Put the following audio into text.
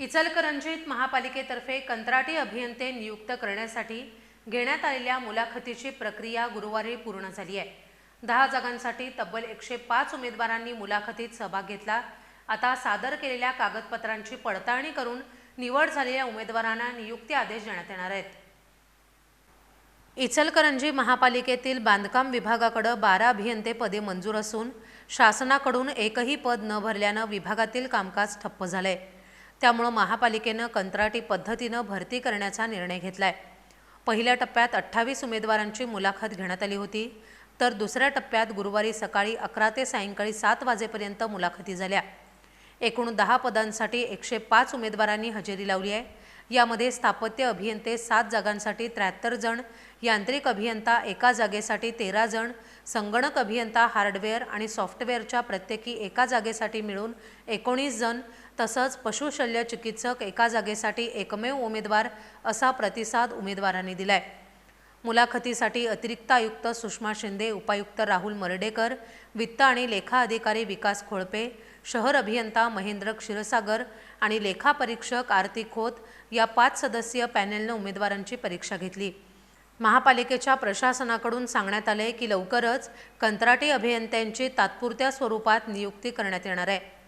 इचलकरंजीत महापालिकेतर्फे कंत्राटी अभियंते नियुक्त करण्यासाठी घेण्यात आलेल्या मुलाखतीची प्रक्रिया गुरुवारी पूर्ण झाली आहे. दहा जागांसाठी तब्बल एकशे पाच उमेदवारांनी मुलाखतीत सहभाग घेतला. आता सादर केलेल्या कागदपत्रांची पडताळणी करून निवड झालेल्या उमेदवारांना नियुक्ती आदेश देण्यात येणार आहेत. इचलकरंजी महापालिकेतील बांधकाम विभागाकडं बारा अभियंते पदे मंजूर असून शासनाकडून एकही पद न भरल्यानं विभागातील कामकाज ठप्प झालंय. त्यामुळं महापालिकेनं कंत्राटी पद्धतीनं भरती करण्याचा निर्णय घेतला आहे पहिल्या टप्प्यात अठ्ठावीस उमेदवारांची मुलाखत घेण्यात आली होती तर दुसऱ्या टप्प्यात गुरुवारी सकाळी अकरा ते सायंकाळी सात वाजेपर्यंत मुलाखती झाल्या. एकूण दहा पदांसाठी एकशे पाच उमेदवारांनी हजेरी लावली आहे. यामध्ये स्थापत्य अभियंते सात जागांसाठी त्र्याहत्तर जण यांत्रिक अभियंता एका जागेसाठी तेरा जण संगणक अभियंता हार्डवेअर आणि सॉफ्टवेअरच्या प्रत्येकी एका जागेसाठी मिळून एकोणीस जण तसंच पशुशल्य चिकित्सक एका जागेसाठी एकमेव उमेदवार असा प्रतिसाद उमेदवारांनी दिलाय. मुलाखतीसाठी अतिरिक्त आयुक्त सुषमा शिंदे उपायुक्त राहुल मर्डेकर वित्त आणि लेखा अधिकारी विकास खोळपे शहर अभियंता महेंद्र क्षीरसागर आणि लेखापरीक्षक आरती खोत या पाच सदस्यीय पॅनेलनं उमेदवारांची परीक्षा घेतली. महापालिकेच्या प्रशासनाकडून सांगण्यात आले की लवकरच कंत्राटी अभियंत्यांची तात्पुरत्या स्वरूपात नियुक्ती करण्यात येणार आहे.